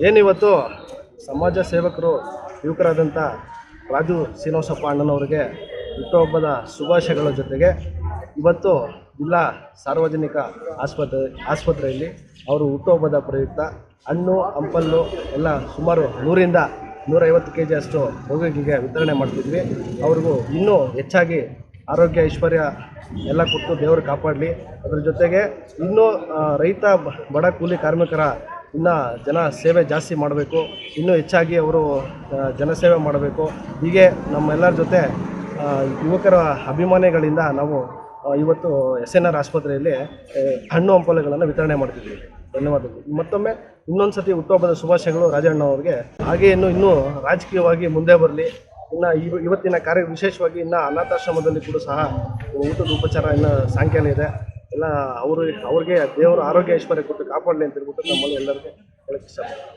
ಏನಿವತ್ತು ಸಮಾಜ ಸೇವಕರು ಯುವಕರಾದಂಥ ರಾಜು ಶ್ರೀನಿವಾಸಪ್ಪ ಅಣ್ಣನವರಿಗೆ ಹುಟ್ಟುಹಬ್ಬದ ಶುಭಾಶಯಗಳ ಜೊತೆಗೆ ಇವತ್ತು ಜಿಲ್ಲಾ ಸಾರ್ವಜನಿಕ ಆಸ್ಪತ್ರೆ ಆಸ್ಪತ್ರೆಯಲ್ಲಿ ಅವರು ಹುಟ್ಟುಹಬ್ಬದ ಪ್ರಯುಕ್ತ ಹಣ್ಣು ಹಂಪಲ್ಲು ಎಲ್ಲ ಸುಮಾರು ನೂರಿಂದ ನೂರೈವತ್ತು ಕೆ ಜಿ ಅಷ್ಟು ರೋಗಿಗೆ ವಿತರಣೆ ಮಾಡ್ತಿದ್ವಿ. ಅವ್ರಿಗೂ ಇನ್ನೂ ಹೆಚ್ಚಾಗಿ ಆರೋಗ್ಯ, ಐಶ್ವರ್ಯ ಎಲ್ಲ ಕೊಟ್ಟು ದೇವರು ಕಾಪಾಡಲಿ. ಅದ್ರ ಜೊತೆಗೆ ಇನ್ನೂ ರೈತ ಬಡ ಕೂಲಿ ಕಾರ್ಮಿಕರ ಇನ್ನು ಜನ ಸೇವೆ ಜಾಸ್ತಿ ಮಾಡಬೇಕು. ಇನ್ನೂ ಹೆಚ್ಚಾಗಿ ಅವರು ಜನಸೇವೆ ಮಾಡಬೇಕು. ಹೀಗೆ ನಮ್ಮೆಲ್ಲರ ಜೊತೆ ಯುವಕರ ಅಭಿಮಾನಿಗಳಿಂದ ನಾವು ಇವತ್ತು ಎಸ್ ಎನ್ ಆರ್ ಆಸ್ಪತ್ರೆಯಲ್ಲಿ ಹಣ್ಣು ಹಂಪಲುಗಳನ್ನು ವಿತರಣೆ ಮಾಡ್ತಿದ್ದೀವಿ. ಧನ್ಯವಾದಗಳು. ಮತ್ತೊಮ್ಮೆ ಇನ್ನೊಂದು ಸತಿ ಹುಟ್ಟುಹಬ್ಬದ ಶುಭಾಶಯಗಳು ರಾಜಣ್ಣ ಅವರಿಗೆ ಹಾಗೆ ಇನ್ನು, ಇನ್ನೂ ರಾಜಕೀಯವಾಗಿ ಮುಂದೆ ಬರಲಿ. ಇನ್ನು ಇವ ಇವತ್ತಿನ ಕಾರ್ಯ ವಿಶೇಷವಾಗಿ ಇನ್ನು ಅನಾಥಾಶ್ರಮದಲ್ಲಿ ಕೂಡ ಸಹ ಊಟದ ಉಪಚಾರ ಇನ್ನು ಸಾಯಂಕಾಲ ಇದೆ. ಎಲ್ಲ ಅವರು ಅವ್ರಿಗೆ ದೇವರು ಆರೋಗ್ಯ ಐಶ್ವರ್ಯ ಕೊಟ್ಟು ಕಾಪಾಡಲಿ ಅಂತ ಹೇಳ್ಬಿಟ್ಟು ನಮ್ಮಲ್ಲಿ ಎಲ್ಲರಿಗೂ ಹೇಳಕ್ಕೆ ಇಷ್ಟಪಡ್ತೀನಿ.